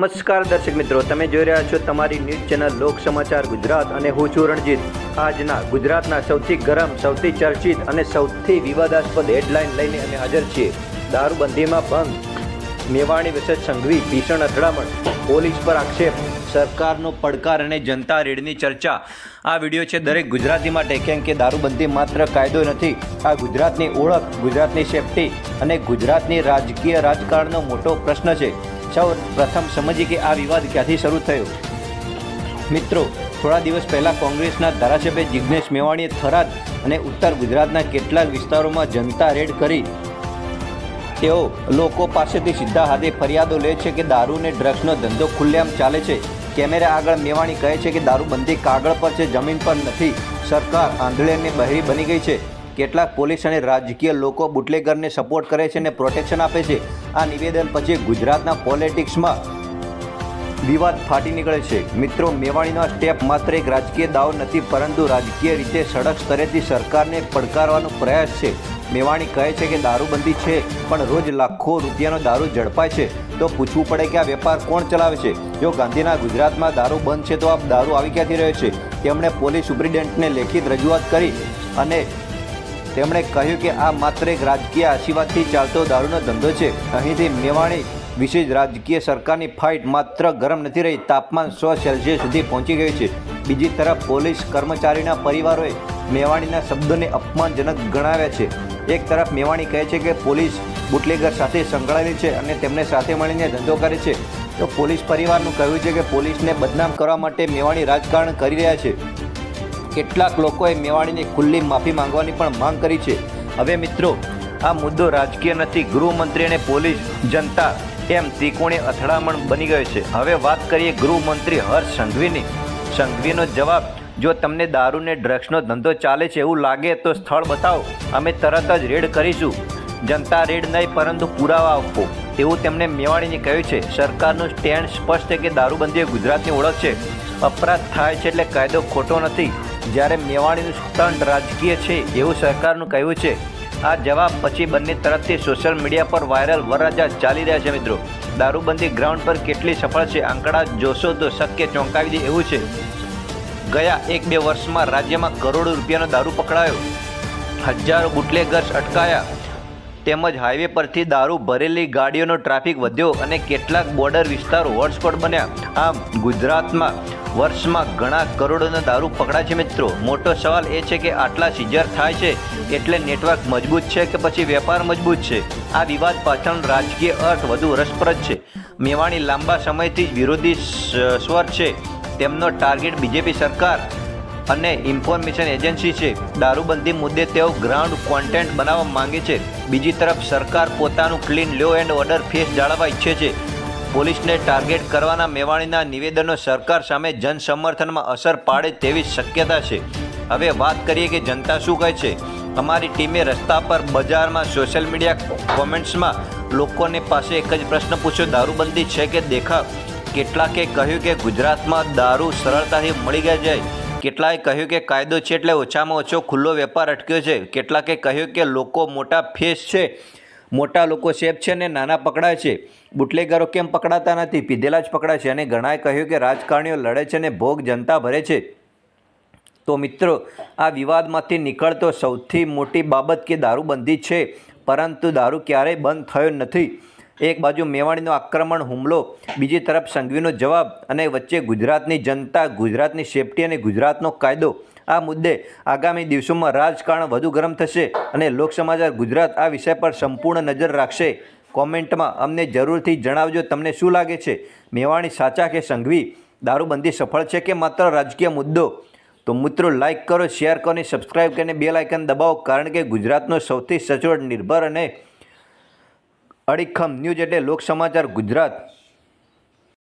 નમસ્કાર દર્શક મિત્રો, તમે જોઈ રહ્યા છો તમારી ન્યૂઝ ચેનલ લોક સમાચાર ગુજરાત અને હું છું રણજીત. આજના ગુજરાતના સૌથી ગરમ, સૌથી ચર્ચિત અને સૌથી વિવાદાસ્પદ હેડલાઇન લઈને અમે હાજર છીએ. દારૂબંધીમાં ભંગ, મેવાણી વિશે સંઘવી, ભીષણ અથડામણ, પોલીસ પર આક્ષેપ, સરકારનો પડકાર અને જનતા રેડની ચર્ચા. આ વીડિયો છે દરેક ગુજરાતી માટે કેમ કે દારૂબંધી માત્ર કાયદો નથી, આ ગુજરાતની ઓળખ, ગુજરાતની સેફટી અને ગુજરાતની રાજકીય રાજકારણનો મોટો પ્રશ્ન છે. સૌ પ્રથમ સમજીએ કે આ વિવાદ ક્યાંથી શરૂ થયો? મિત્રો, થોડા દિવસ પહેલાં કોંગ્રેસના ધારાસભ્ય જિજ્ઞેશ મેવાણીએ થરાદ અને ઉત્તર ગુજરાતના કેટલાક વિસ્તારોમાં જનતા રેડ કરી. તેઓ લોકો પાસેથી સીધા હાથે ફરિયાદો લે છે કે દારૂ અને ડ્રગ્સનો ધંધો ખુલ્લેઆમ ચાલે છે. કેમેરા આગળ મેવાણી કહે છે કે દારૂબંધી કાગળ પર છે, જમીન પર નથી. સરકાર આંધળેની બહેરી બની ગઈ છે. કેટલાક પોલીસ અને રાજકીય લોકો બુટલેગરને સપોર્ટ કરે છે અને પ્રોટેક્શન આપે છે. આ નિવેદન પછી ગુજરાતના પોલિટિક્સમાં વિવાદ ફાટી નીકળે છે. મિત્રો, મેવાણીનો સ્ટેપ માત્ર એક રાજકીય દાવ નથી, પરંતુ રાજકીય રીતે સડક સ્તરેથી સરકારને પડકારવાનો પ્રયાસ છે. મેવાણી કહે છે કે દારૂબંધી છે, પણ રોજ લાખો રૂપિયાનો દારૂ ઝડપાય છે. તો પૂછવું પડે કે આ વેપાર કોણ ચલાવે છે? જો ગાંધીના ગુજરાતમાં દારૂ બંધ છે, તો આ દારૂ આવી ક્યાંથી રહ્યો છે? તેમણે પોલીસ સુપ્રિન્ટેન્ડન્ટને લેખિત રજૂઆત કરી અને તેમણે કહ્યું કે આ માત્ર એક રાજકીય આશીર્વાદથી ચાલતો દારૂનો ધંધો છે. અહીંથી મેવાણી વિશે રાજકીય સરકારની ફાઇટ માત્ર ગરમ નથી રહી, તાપમાન સો સેલ્સિયસ સુધી પહોંચી ગયું છે. બીજી તરફ પોલીસ કર્મચારીના પરિવારોએ મેવાણીના શબ્દોને અપમાનજનક ગણાવ્યા છે. એક તરફ મેવાણી કહે છે કે પોલીસ બુટલેગર સાથે સંકળાયેલી છે અને તેમને સાથે મળીને ધંધો કરે છે. તો પોલીસ પરિવારનું કહ્યું છે કે પોલીસને બદનામ કરવા માટે મેવાણી રાજકારણ કરી રહ્યા છે. કેટલાક લોકોએ મેવાણીને ખુલ્લી માફી માંગવાની પણ માંગ કરી છે. હવે મિત્રો, આ મુદ્દો રાજકીય નથી, ગૃહમંત્રી અને પોલીસ જનતા એમ ત્રિકોણે અથડામણ બની ગયો છે. હવે વાત કરીએ ગૃહમંત્રી હર્ષ સંઘવીની. સંઘવીનો જવાબ, જો તમને દારૂ ને ડ્રગ્સનો ધંધો ચાલે છે એવું લાગે તો સ્થળ બતાવો. અમે તરત જ રેડ કરીશું. જનતા રેડ નહીં, પરંતુ પુરાવા આપો. એવું તેમણે મેવાણીને કહ્યું છે. સરકારનું સ્ટેન્ડ સ્પષ્ટ કે દારૂબંધી એ ગુજરાતની ઓળખ છે અપરાધ થાય છે એટલે કાયદો ખોટો નથી. જ્યારે મેવાણીનું સ્ટન્ટ રાજકીય છે એવું સરકારનું કહેવું છે. આ જવાબ પછી બંને તરફથી સોશિયલ મીડિયા પર વાયરલ વરરાજા ચાલી રહ્યા છે મિત્રો. દારૂબંધી ગ્રાઉન્ડ પર કેટલી સફળ છે આંકડા જોશો તો શક્ય ચોંકાવી દે એવું છે. ગયા એક બે વર્ષમાં રાજ્યમાં કરોડો રૂપિયાનો દારૂ પકડાયો. હજારો બુટલેગર્સ અટકાયા. તેમજ હાઈવે પરથી દારૂ ભરેલી ગાડીઓનો ટ્રાફિક વધ્યો અને કેટલાક બોર્ડર વિસ્તારો હોટસ્પોટ બન્યા. આમ ગુજરાતમાં વર્ષમાં ઘણા કરોડોના દારૂ પકડાય છે મિત્રો. મોટો સવાલ એ છે કે આટલા સીઝર થાય છે એટલે નેટવર્ક મજબૂત છે કે પછી વેપાર મજબૂત છે? આ વિવાદ પાછળનો રાજકીય અર્થ વધુ રસપ્રદ છે. મેવાણી લાંબા સમયથી વિરોધી સ્વર છે. તેમનો ટાર્ગેટ બીજેપી સરકાર અને ઇન્ફોર્મેશન એજન્સી છે. દારૂબંધી મુદ્દે તેઓ ગ્રાઉન્ડ કોન્ટેન્ટ બનાવવા માંગે છે. બીજી તરફ સરકાર પોતાનું clean law and order face જાળવવા ઈચ્છે છે. પોલીસને ટાર્ગેટ કરવાના મેવાણીના નિવેદનો સરકાર સામે જનસમર્થનમાં અસર પાડે તેવી શક્યતા છે. હવે વાત કરીએ કે જનતા શું કહે છે? અમારી ટીમે રસ્તા પર બજારમાં સોશિયલ મીડિયા કોમેન્ટ્સમાં લોકોને પાસે એક જ પ્રશ્ન પૂછ્યો. દારૂબંધી છે કે દેખાવ? કેટલાકે કહ્યું કે ગુજરાતમાં દારૂ સરળતાથી મળી ગયા જાય. કેટલાએ કહ્યું કે કાયદો છે એટલે ઓછામાં ઓછો ખુલ્લો વેપાર અટક્યો છે. કેટલાકે કહ્યું કે લોકો મોટા ફેસ છે. મોટા લોકો સેફ છે ને નાના પકડાય છે. બુટલેગરો કેમ પકડાતા નથી? પીધેલા જ પકડાય છે અને ઘણાએ કહ્યું કે રાજકારણીઓ લડે છે ને ભોગ જનતા ભરે છે. તો મિત્રો, આ વિવાદમાંથી નીકળતો સૌથી મોટી બાબત કે દારૂબંધી છે, પરંતુ દારૂ ક્યારેય બંધ થયો નથી. એક બાજુ મેવાણીનો આક્રમણ, હુમલો, બીજી તરફ સંઘવીનો જવાબ અને વચ્ચે ગુજરાતની જનતા, ગુજરાતની સેફટી અને ગુજરાતનો કાયદો આ મુદ્દે આગામી દિવસોમાં રાજકારણ વધુ ગરમ થશે અને લોક સમાચાર ગુજરાત આ વિષય પર સંપૂર્ણ નજર રાખશે. કોમેન્ટમાં અમને જરૂરથી જણાવજો તમને શું લાગે છે? મેવાણી સાચા કે સંઘવી? દારૂબંધી સફળ છે કે માત્ર રાજકીય મુદ્દો? તો મિત્રો લાઇક કરો, શેર કરો અને સબસ્ક્રાઈબ કરીને બે લાઇકન દબાવો કારણ કે ગુજરાતનો સૌથી સચોટ, નિર્ભર અને અડીખમ ન્યૂઝ એટલે લોક સમાચાર ગુજરાત.